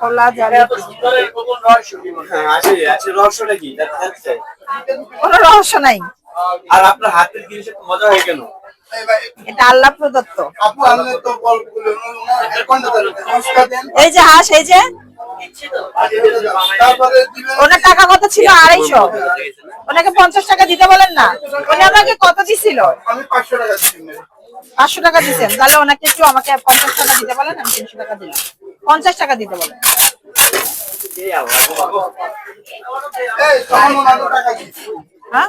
খোলা যাবে রহস্যটা কি কোনো রহস্য নাই। আর আপনার হাতের জিনিসের মজা হয় কেন? এটা আল্লাহ প্রদত্ত। এই যে হাঁস এই যে। ওনার টাকা কত ছিল? আড়াইশো। ওনাকে পঞ্চাশ টাকা দিতে বলেন না। উনি আমাকে কত দিছিল? আমি পাঁচশো টাকা পাঁচশো টাকা দিচ্ছেন তাহলে ওনাকে একটু আমাকে পঞ্চাশ টাকা দিতে বলেন আমি তিনশো টাকা দিলাম। পঞ্চাশ টাকা দিতে বলেন। হ্যাঁ?